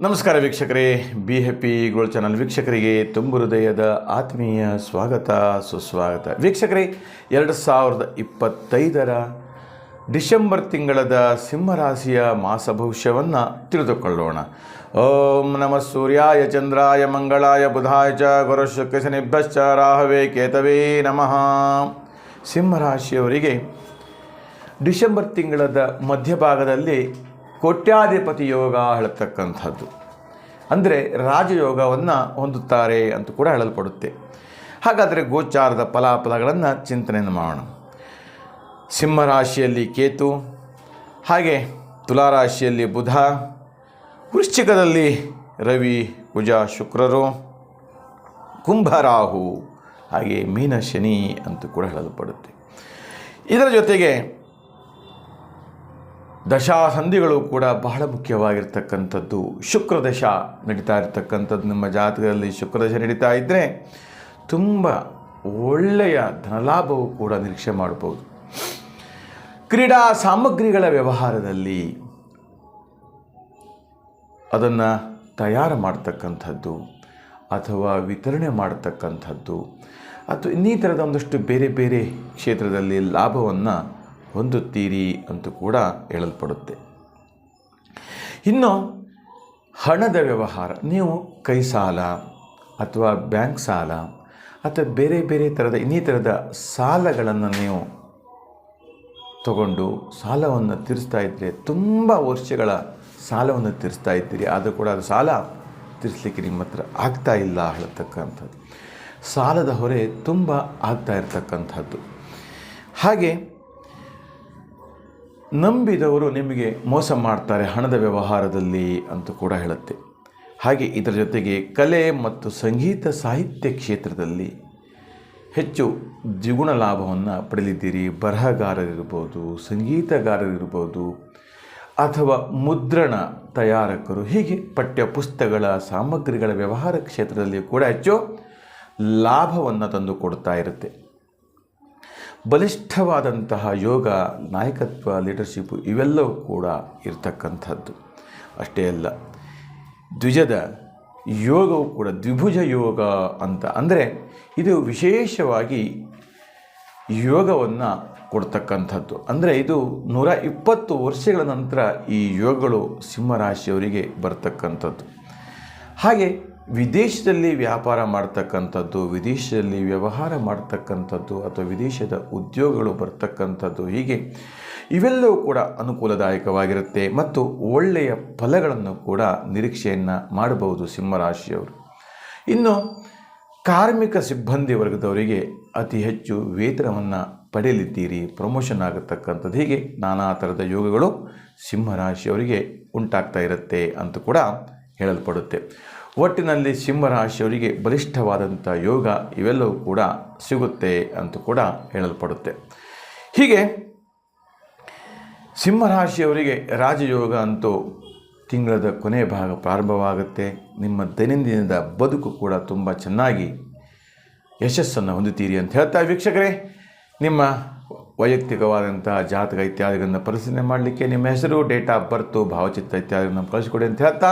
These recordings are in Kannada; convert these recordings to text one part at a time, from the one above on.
ನಮಸ್ಕಾರ ವೀಕ್ಷಕರೇ ಬಿ ಹ್ಯಾಪಿ ಗೋಲ್ಡ್ ಚಾನಲ್ ವೀಕ್ಷಕರಿಗೆ ತುಂಬು ಹೃದಯದ ಆತ್ಮೀಯ ಸ್ವಾಗತ, ಸುಸ್ವಾಗತ. ವೀಕ್ಷಕರೇ, ಎರಡು ಸಾವಿರದ ಇಪ್ಪತ್ತೈದರ ಡಿಸೆಂಬರ್ ತಿಂಗಳದ ಸಿಂಹರಾಶಿಯ ಮಾಸ ಭವಿಷ್ಯವನ್ನು ತಿಳಿದುಕೊಳ್ಳೋಣ. ಓಂ ನಮಃ ಸೂರ್ಯಾಯ, ಚಂದ್ರಾಯ, ಮಂಗಳಾಯ, ಬುಧಾಯ ಚ, ಗುರು ಶುಕ್ರ ಶನಿಭ್ಯಶ್ಚ ರಾಹವೇ, ಕೇತವೇ ನಮಃ. ಸಿಂಹರಾಶಿಯವರಿಗೆ ಡಿಸೆಂಬರ್ ತಿಂಗಳದ ಮಧ್ಯಭಾಗದಲ್ಲಿ ಕೋಟ್ಯಾಧಿಪತಿ ಯೋಗ ಹೇಳತಕ್ಕಂಥದ್ದು. ಅಂದರೆ ರಾಜಯೋಗವನ್ನು ಹೊಂದುತ್ತಾರೆ ಅಂತ ಕೂಡ ಹೇಳಲ್ಪಡುತ್ತೆ. ಹಾಗಾದರೆ ಗೋಚಾರದ ಫಲಾಫಲಗಳನ್ನು ಚಿಂತನೆಯನ್ನು ಮಾಡೋಣ. ಸಿಂಹರಾಶಿಯಲ್ಲಿ ಕೇತು, ಹಾಗೆ ತುಲಾರಾಶಿಯಲ್ಲಿ ಬುಧ, ವೃಶ್ಚಿಕದಲ್ಲಿ ರವಿ, ಕುಜ, ಶುಕ್ರರು ಕುಂಭರಾಹು ಹಾಗೆ ಮೀನ, ಶನಿ ಅಂತ ಕೂಡ ಹೇಳಲ್ಪಡುತ್ತೆ. ಇದರ ಜೊತೆಗೆ ದಶಾಸಂಧಿಗಳು ಕೂಡ ಬಹಳ ಮುಖ್ಯವಾಗಿರ್ತಕ್ಕಂಥದ್ದು. ಶುಕ್ರ ದಶ ನಡೀತಾ ಇರತಕ್ಕಂಥದ್ದು ನಮ್ಮ ಜಾತಕದಲ್ಲಿ ಶುಕ್ರದಶ ನಡೀತಾ ಇದ್ದರೆ ತುಂಬ ಒಳ್ಳೆಯ ಧನಲಾಭವು ಕೂಡ ನಿರೀಕ್ಷೆ ಮಾಡ್ಬೋದು. ಕ್ರೀಡಾ ಸಾಮಗ್ರಿಗಳ ವ್ಯವಹಾರದಲ್ಲಿ ಅದನ್ನು ತಯಾರು ಮಾಡ್ತಕ್ಕಂಥದ್ದು ಅಥವಾ ವಿತರಣೆ ಮಾಡ್ತಕ್ಕಂಥದ್ದು ಅಥವಾ ಇನ್ನಿತರದ ಒಂದಷ್ಟು ಬೇರೆ ಬೇರೆ ಕ್ಷೇತ್ರದಲ್ಲಿ ಲಾಭವನ್ನು ಹೊಂದುತ್ತೀರಿ ಅಂತ ಕೂಡ ಹೇಳಲ್ಪಡುತ್ತೆ. ಇನ್ನು ಹಣದ ವ್ಯವಹಾರ, ನೀವು ಕೈ ಸಾಲ ಅಥವಾ ಬ್ಯಾಂಕ್ ಸಾಲ ಅಥವಾ ಬೇರೆ ಬೇರೆ ಥರದ ಇನ್ನಿತರದ ಸಾಲಗಳನ್ನು ನೀವು ತಗೊಂಡು ಸಾಲವನ್ನು ತೀರಿಸ್ತಾ ಇದ್ದರೆ, ತುಂಬ ವರ್ಷಗಳ ಸಾಲವನ್ನು ತೀರಿಸ್ತಾ ಇದ್ದೀರಿ. ಆದರೂ ಕೂಡ ಅದು ಸಾಲ ತೀರಿಸಲಿಕ್ಕೆ ನಿಮ್ಮ ಹತ್ರ ಆಗ್ತಾ ಇಲ್ಲ ಹೇಳತಕ್ಕಂಥದ್ದು. ಸಾಲದ ಹೊರೆ ತುಂಬ ಆಗ್ತಾ ಇರತಕ್ಕಂಥದ್ದು. ಹಾಗೆ ನಂಬಿದವರು ನಿಮಗೆ ಮೋಸ ಮಾಡ್ತಾರೆ ಹಣದ ವ್ಯವಹಾರದಲ್ಲಿ ಅಂತ ಕೂಡ ಹೇಳುತ್ತೆ. ಹಾಗೆ ಇದರ ಜೊತೆಗೆ ಕಲೆ ಮತ್ತು ಸಂಗೀತ ಸಾಹಿತ್ಯ ಕ್ಷೇತ್ರದಲ್ಲಿ ಹೆಚ್ಚು ದ್ವಿಗುಣ ಲಾಭವನ್ನು ಪಡೆದಿದ್ದೀರಿ. ಬರಹಗಾರರಿರ್ಬೋದು, ಸಂಗೀತಗಾರರಿರ್ಬೋದು, ಅಥವಾ ಮುದ್ರಣ ತಯಾರಕರು, ಹೀಗೆ ಪಠ್ಯ ಪುಸ್ತಕಗಳ ಸಾಮಗ್ರಿಗಳ ವ್ಯವಹಾರ ಕ್ಷೇತ್ರದಲ್ಲಿ ಕೂಡ ಹೆಚ್ಚು ಲಾಭವನ್ನು ತಂದು ಕೊಡ್ತಾ ಇರುತ್ತೆ. ಬಲಿಷ್ಠವಾದಂತಹ ಯೋಗ, ನಾಯಕತ್ವ ಲೀಡರ್ಶಿಪ್ಪು ಇವೆಲ್ಲವೂ ಕೂಡ ಇರತಕ್ಕಂಥದ್ದು. ಅಷ್ಟೇ ಅಲ್ಲ, ದ್ವಿಜದ ಯೋಗವು ಕೂಡ, ದ್ವಿಭುಜ ಯೋಗ ಅಂತ ಅಂದರೆ ಇದು ವಿಶೇಷವಾಗಿ ಯೋಗವನ್ನು ಕೊಡ್ತಕ್ಕಂಥದ್ದು. ಅಂದರೆ ಇದು ನೂರ ಇಪ್ಪತ್ತು ವರ್ಷಗಳ ನಂತರ ಈ ಯೋಗಗಳು ಸಿಂಹರಾಶಿಯವರಿಗೆ ಬರ್ತಕ್ಕಂಥದ್ದು. ಹಾಗೆ ವಿದೇಶದಲ್ಲಿ ವ್ಯಾಪಾರ ಮಾಡ್ತಕ್ಕಂಥದ್ದು, ವಿದೇಶದಲ್ಲಿ ವ್ಯವಹಾರ ಮಾಡ್ತಕ್ಕಂಥದ್ದು ಅಥವಾ ವಿದೇಶದ ಉದ್ಯೋಗಗಳು ಬರ್ತಕ್ಕಂಥದ್ದು ಹೀಗೆ ಇವೆಲ್ಲವೂ ಕೂಡ ಅನುಕೂಲದಾಯಕವಾಗಿರುತ್ತೆ ಮತ್ತು ಒಳ್ಳೆಯ ಫಲಗಳನ್ನು ಕೂಡ ನಿರೀಕ್ಷೆಯನ್ನು ಮಾಡಬಹುದು ಸಿಂಹರಾಶಿಯವರು. ಇನ್ನು ಕಾರ್ಮಿಕ ಸಿಬ್ಬಂದಿ ವರ್ಗದವರಿಗೆ ಅತಿ ಹೆಚ್ಚು ವೇತನವನ್ನು ಪಡೆಯಲಿದ್ದೀರಿ, ಪ್ರಮೋಷನ್ ಆಗತಕ್ಕಂಥದ್ದು. ಹೀಗೆ ನಾನಾ ಥರದ ಯೋಗಗಳು ಸಿಂಹರಾಶಿಯವರಿಗೆ ಉಂಟಾಗ್ತಾ ಇರುತ್ತೆ ಅಂತ ಕೂಡ ಹೇಳಲ್ಪಡುತ್ತೆ. ಒಟ್ಟಿನಲ್ಲಿ ಸಿಂಹರಾಶಿಯವರಿಗೆ ಬಲಿಷ್ಠವಾದಂಥ ಯೋಗ ಇವೆಲ್ಲವೂ ಕೂಡ ಸಿಗುತ್ತೆ ಅಂತ ಕೂಡ ಹೇಳಲ್ಪಡುತ್ತೆ. ಹೀಗೆ ಸಿಂಹರಾಶಿಯವರಿಗೆ ರಾಜಯೋಗ ಅಂತೂ ತಿಂಗಳದ ಕೊನೆಯ ಭಾಗ ಪ್ರಾರಂಭವಾಗುತ್ತೆ. ನಿಮ್ಮ ದೈನಂದಿನದ ಬದುಕು ಕೂಡ ತುಂಬ ಚೆನ್ನಾಗಿ ಯಶಸ್ಸನ್ನು ಹೊಂದುತ್ತೀರಿ ಅಂತ ಹೇಳ್ತಾ ವೀಕ್ಷಕರೇ, ನಿಮ್ಮ ವೈಯಕ್ತಿಕವಾದಂತಹ ಜಾತಕ ಇತ್ಯಾದಿಗಳನ್ನು ಪರಿಶೀಲನೆ ಮಾಡಲಿಕ್ಕೆ ನಿಮ್ಮ ಹೆಸರು, ಡೇಟ್ ಆಫ್ ಬರ್ತು, ಭಾವಚಿತ್ರ ಇತ್ಯಾದಿಗಳನ್ನು ಕಳಿಸಿಕೊಡಿ ಅಂತ ಹೇಳ್ತಾ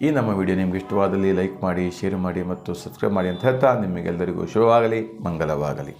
ಈ ನಮ್ಮ ವಿಡಿಯೋ ನಿಮ್ಗೆ ಇಷ್ಟವಾದಲ್ಲಿ ಲೈಕ್ ಮಾಡಿ ಶೇರ್ ಮಾಡಿ ಮತ್ತು ಸಬ್ಸ್ಕ್ರೈಬ್ ಮಾಡಿ ಅಂತ ಹೇಳ್ತಾ ನಿಮಗೆಲ್ಲರಿಗೂ ಶುಭವಾಗಲಿ ಮಂಗಲವಾಗಲಿ